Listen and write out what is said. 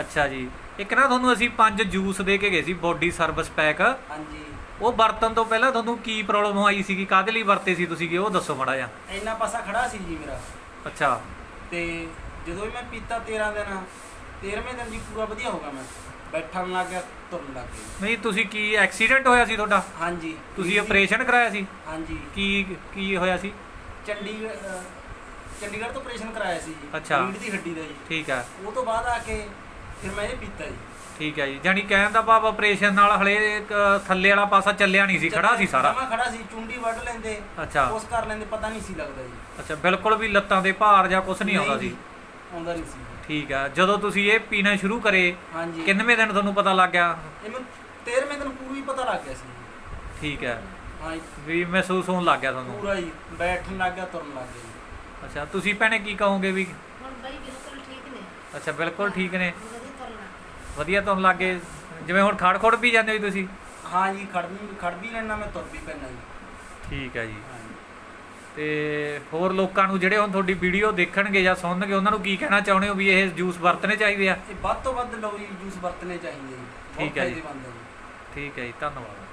ਅੱਛਾ ਜੀ। ਇੱਕ ਨਾ ਤੁਹਾਨੂੰ ਅਸੀਂ ਪੰਜ ਜੂਸ ਦੇ ਕੇ ਗਏ ਸੀ ਬੋਡੀ ਸਰਵਿਸ ਪੈਕ ਹਾਂਜੀ। ਉਹ ਵਰਤਣ ਤੋਂ ਪਹਿਲਾਂ ਤੁਹਾਨੂੰ ਕੀ ਪ੍ਰੋਬਲਮ ਆਈ ਸੀਗੀ? ਕਾਹਦੇ ਲਈ ਵਰਤੇ ਸੀ ਤੁਸੀਂ ਉਹ ਦੱਸੋ ਮਾੜਾ ਜਿਹਾ? ਇੰਨਾ ਪਾਸਾ ਖੜਾ ਸੀ ਜੀ ਮੇਰਾ। ਅੱਛਾ। ਤੇ ਜਦੋਂ ਵੀ ਮੈਂ ਪੀਤਾ 13 ਦਿਨ 13ਵੇਂ ਦਿਨ ਜੀ ਪੂਰਾ ਵਧੀਆ ਹੋ ਗਿਆ ਮੈਂ। ਬੈਠਣ ਲੱਗ ਗਿਆ ਤੁਰਨ ਲੱਗ ਗਿਆ। ਨਹੀਂ ਤੁਸੀਂ ਕੀ ਐਕਸੀਡੈਂਟ ਹੋਇਆ ਸੀ ਤੁਹਾਡਾ? ਹਾਂਜੀ। ਤੁਸੀਂ ਜੀ, ਆਪਰੇਸ਼ਨ ਕਰਾਇਆ ਸੀ? ਹਾਂਜੀ। ਕੀ ਕੀ ਹੋਇਆ ਸੀ? ਚੰਡੀਗੜ੍ਹ ਚੰਡੀਗੜ੍ਹ ਤੋਂ ਆਪਰੇਸ਼ਨ ਕਰਾਇਆ ਸੀ ਜੀ। ਅੱਛਾ। ਦੀ ਹੱਡੀ ਦਾ ਜੀ। ਠੀਕ ਹੈ। ਉਹ ਤੋਂ ਬਾਅਦ ਆ ਕੇ ਫਿਰ ਮੈਂ ਇਹ ਪੀਤਾ ਜੀ। ਠੀਕ ਹੈ ਜੀ ਜਾਨੀ ਕਹਿਣ ਦਾ ਭਾਵ ਆਪਰੇਸ਼ਨ ਨਾਲ ਹਲੇ ਇੱਕ ਥੱਲੇ ਵਾਲਾ ਪਾਸਾ ਚੱਲਿਆ ਨਹੀਂ ਸੀ ਖੜਾ ਸੀ ਸਾਰਾ? ਮੈਂ ਖੜਾ ਸੀ ਚੁੰਡੀ ਵੱਢ ਲੈਂਦੇ ਅੱਛਾ। ਉਸ ਕਰ ਲੈਂਦੇ ਪਤਾ ਨਹੀਂ ਸੀ ਲੱਗਦਾ ਜੀ। ਅੱਛਾ ਬਿਲਕੁਲ ਵੀ ਲੱਤਾਂ ਦੇ ਭਾਰ ਜਾਂ ਕੁਝ ਨਹੀਂ ਆਉਂਦਾ ਸੀ? ਆਉਂਦਾ ਨਹੀਂ ਸੀ। ਠੀਕ ਹੈ ਜਦੋਂ ਤੁਸੀਂ ਇਹ ਪੀਣਾ ਸ਼ੁਰੂ ਕਰੇ ਹਾਂਜੀ। ਕਿੰਨਵੇਂ ਦਿਨ ਤੁਹਾਨੂੰ ਪਤਾ ਲੱਗ ਗਿਆ? ਇਹਨੂੰ 13ਵੇਂ ਦਿਨ ਪੂਰੀ ਪਤਾ ਲੱਗ ਗਿਆ ਸੀ। ਠੀਕ ਹੈ। ਹਾਂ ਵੀ ਮਹਿਸੂਸ ਹੋਣ ਲੱਗ ਗਿਆ ਤੁਹਾਨੂੰ? ਪੂਰਾ ਹੀ ਬੈਠਣ ਲੱਗ ਗਿਆ ਤੁਰਨ ਲੱਗ ਗਿਆ ਅੱਛਾ ਤੁਸੀਂ ਭੈਣੇ ਕੀ ਕਹੋਗੇ ਵੀ? ਹੁਣ ਬਈ ਬਿਲਕੁਲ ਠੀਕ ਨੇ। ਅੱਛਾ ਬਿਲਕੁਲ ਠੀਕ ਨੇ। ਵਧੀਆ ਤੁਹਾਨੂੰ ਲੱਗੇ ਜਿਵੇਂ ਹੁਣ ਖੜ ਖੜ ਵੀ ਜਾਂਦੇ ਹੋ ਜੀ ਤੁਸੀਂ? ਹਾਂ ਜੀ ਖੜ ਵੀ ਖੜ ਵੀ ਲੈਣਾ ਮੈਂ ਤੁਰ ਵੀ ਪੈਣਾ ਜੀ। ਠੀਕ ਹੈ ਜੀ। ਤੇ ਹੋਰ ਲੋਕਾਂ ਨੂੰ ਜਿਹੜੇ ਹੁਣ ਤੁਹਾਡੀ ਵੀਡੀਓ ਦੇਖਣਗੇ ਜਾਂ ਸੁਣਨਗੇ ਉਹਨਾਂ ਨੂੰ ਕੀ ਕਹਿਣਾ ਚਾਹੁੰਦੇ ਹੋ ਵੀ ਇਹ ਜੂਸ ਵਰਤਣੇ ਚਾਹੀਦੇ ਆ? ਇਹ ਵੱਧ ਤੋਂ ਵੱਧ ਲਓ ਜੀ ਜੂਸ ਵਰਤਣੇ ਚਾਹੀਦੇ ਜੀ। ਬਹੁਤ ਠੀਕ ਹੈ ਜੀ। ਫਾਇਦੇਮੰਦ ਹੈ ਜੀ। ਠੀਕ ਹੈ ਜੀ ਧੰਨਵਾਦ।